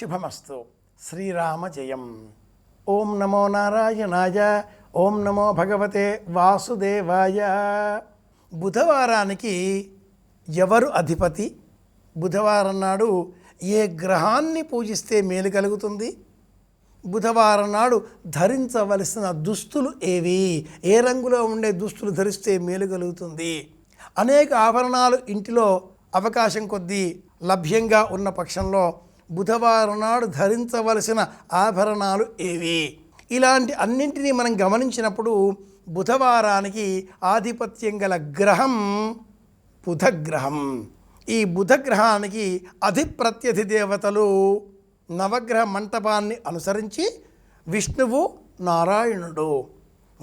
శుభమస్తు. శ్రీరామ జయం. ఓం నమో నారాయణాయ ఓం నమో భగవతే వాసుదేవాయ. బుధవారానికి ఎవరు అధిపతి? బుధవారం నాడు ఏ గ్రహాన్ని పూజిస్తే మేలు కలుగుతుంది? బుధవారం నాడు ధరించవలసిన దుస్తులు ఏవి? ఏ రంగులో ఉండే దుస్తులు ధరిస్తే మేలు కలుగుతుంది? అనేక ఆభరణాలు ఇంటిలో అవకాశం కొద్దీ లభ్యంగా ఉన్న పక్షంలో బుధవారం నాడు ధరించవలసిన ఆభరణాలు ఏవి? ఇలాంటి అన్నింటినీ మనం గమనించినప్పుడు బుధవారానికి ఆధిపత్యం గల గ్రహం బుధగ్రహం. ఈ బుధగ్రహానికి అధిప్రత్యధి దేవతలు నవగ్రహ మంటపాన్ని అనుసరించి విష్ణువు నారాయణుడు.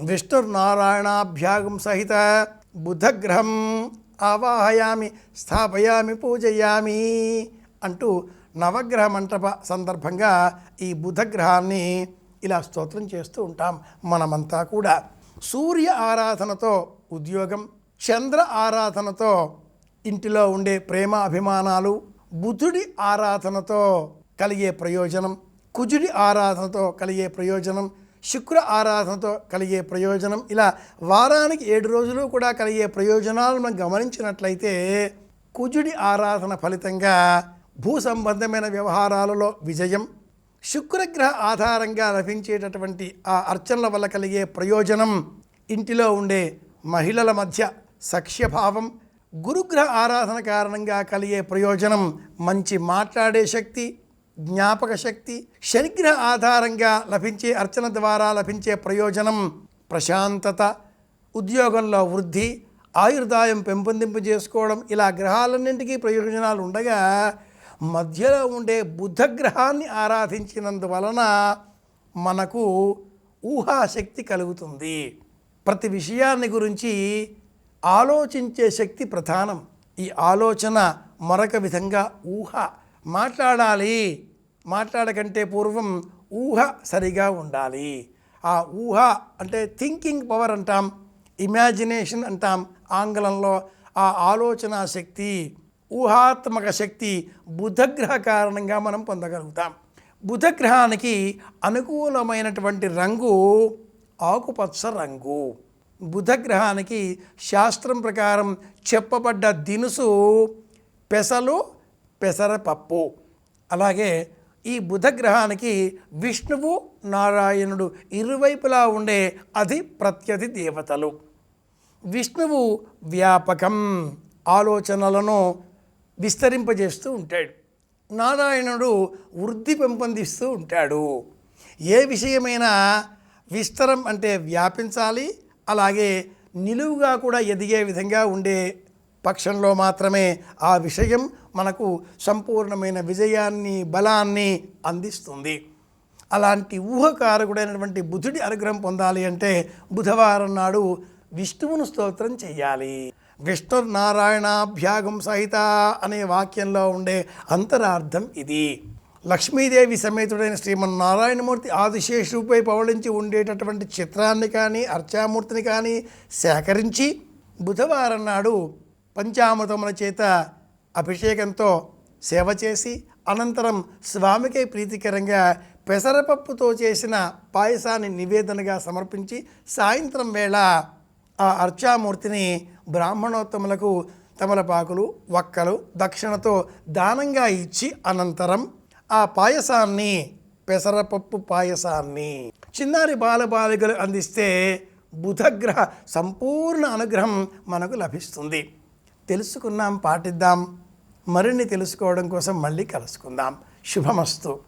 విష్ణు నారాయణాభ్యాగం సహిత బుధగ్రహం ఆవాహయామి స్థాపయామి పూజయామి అంటూ నవగ్రహ మంటప సందర్భంగా ఈ బుధగ్రహాన్ని ఇలా స్తోత్రం చేస్తూ ఉంటాం మనమంతా కూడా. సూర్య ఆరాధనతో ఉద్యోగం చంద్ర ఆరాధనతో ఇంటిలో ఉండే ప్రేమ అభిమానాలు బుధుడి ఆరాధనతో కలిగే ప్రయోజనం కుజుడి ఆరాధనతో కలిగే ప్రయోజనం శుక్ర ఆరాధనతో కలిగే ప్రయోజనం ఇలా వారానికి ఏడు రోజులు కూడా కలిగే ప్రయోజనాలు మనం గమనించినట్లయితే కుజుడి ఆరాధన ఫలితంగా భూ సంబంధమైన వ్యవహారాలలో విజయం శుక్రగ్రహ ఆధారంగా లభించేటటువంటి ఆ అర్చనల వల్ల కలిగే ప్రయోజనం ఇంటిలో ఉండే మహిళల మధ్య సఖ్యభావం గురుగ్రహ ఆరాధన కారణంగా కలిగే ప్రయోజనం మంచి మాట్లాడే శక్తి జ్ఞాపక శక్తి శనిగ్రహ ఆధారంగా లభించే అర్చన ద్వారా లభించే ప్రయోజనం ప్రశాంతత ఉద్యోగంలో వృద్ధి ఆయుర్దాయం పెంపొందింపు చేసుకోవడం ఇలా గ్రహాలన్నింటికీ ప్రయోజనాలు ఉండగా మధ్యలో ఉండే బుధగ్రహాన్ని ఆరాధించినందువలన మనకు ఊహాశక్తి కలుగుతుంది. ప్రతి విషయాన్ని గురించి ఆలోచించే శక్తి ప్రధానం. ఈ ఆలోచన మరొక విధంగా ఊహ. మాట్లాడాలి. మాట్లాడకంటే పూర్వం ఊహ సరిగా ఉండాలి. ఆ ఊహ అంటే థింకింగ్ పవర్ అంటాం ఇమాజినేషన్ అంటాం ఆంగ్లంలో. ఆ ఆలోచన శక్తి ఊహాత్మక శక్తి బుధగ్రహ కారణంగా మనం పొందగలుగుతాం. బుధగ్రహానికి అనుకూలమైనటువంటి రంగు ఆకుపచ్చ రంగు. బుధగ్రహానికి శాస్త్రం ప్రకారం చెప్పబడ్డ దినుసు పెసలు పెసరపప్పు అలాగే ఈ బుధగ్రహానికి విష్ణువు నారాయణుడు ఇరువైపులా ఉండే అది ప్రత్యధి దేవతలు. విష్ణువు వ్యాపకం. ఆలోచనలను విస్తరింపజేస్తూ ఉంటాడు. నారాయణుడు వృద్ధి పెంపొందిస్తూ ఉంటాడు. ఏ విషయమైనా విస్తరం అంటే వ్యాపించాలి అలాగే నిలువుగా కూడా ఎదిగే విధంగా ఉండే పక్షంలో మాత్రమే ఆ విషయం మనకు సంపూర్ణమైన విజయాన్ని బలాన్ని అందిస్తుంది. అలాంటి ఊహకారకుడైనటువంటి బుధుడి అనుగ్రహం పొందాలి అంటే బుధవారం నాడు విష్ణువును స్తోత్రం చేయాలి. విష్ణు నారాయణాభ్యాగం సహిత అనే వాక్యంలో ఉండే అంతరార్థం ఇది. లక్ష్మీదేవి సమేతుడైన శ్రీమన్నారాయణమూర్తి ఆదిశేషుపై పవళించి ఉండేటటువంటి చిత్రాన్ని కానీ అర్చామూర్తిని కానీ సేకరించి బుధవారం నాడు పంచామృతముల చేత అభిషేకంతో సేవ చేసి అనంతరం స్వామికి ప్రీతికరంగా పెసరపప్పుతో చేసిన పాయసాన్ని నివేదనగా సమర్పించి సాయంత్రం వేళ ఆ అర్చామూర్తిని బ్రాహ్మణోత్తములకు తమలపాకులు వక్కలు దక్షిణతో దానంగా ఇచ్చి అనంతరం ఆ పాయసాన్ని పెసరపప్పు పాయసాన్ని చిన్నారి బాలబాలికలు అందిస్తే బుధగ్రహ సంపూర్ణ అనుగ్రహం మనకు లభిస్తుంది. తెలుసుకున్నాం పాటిద్దాం. మరిన్ని తెలుసుకోవడం కోసం మళ్ళీ కలుసుకుందాం. శుభమస్తు.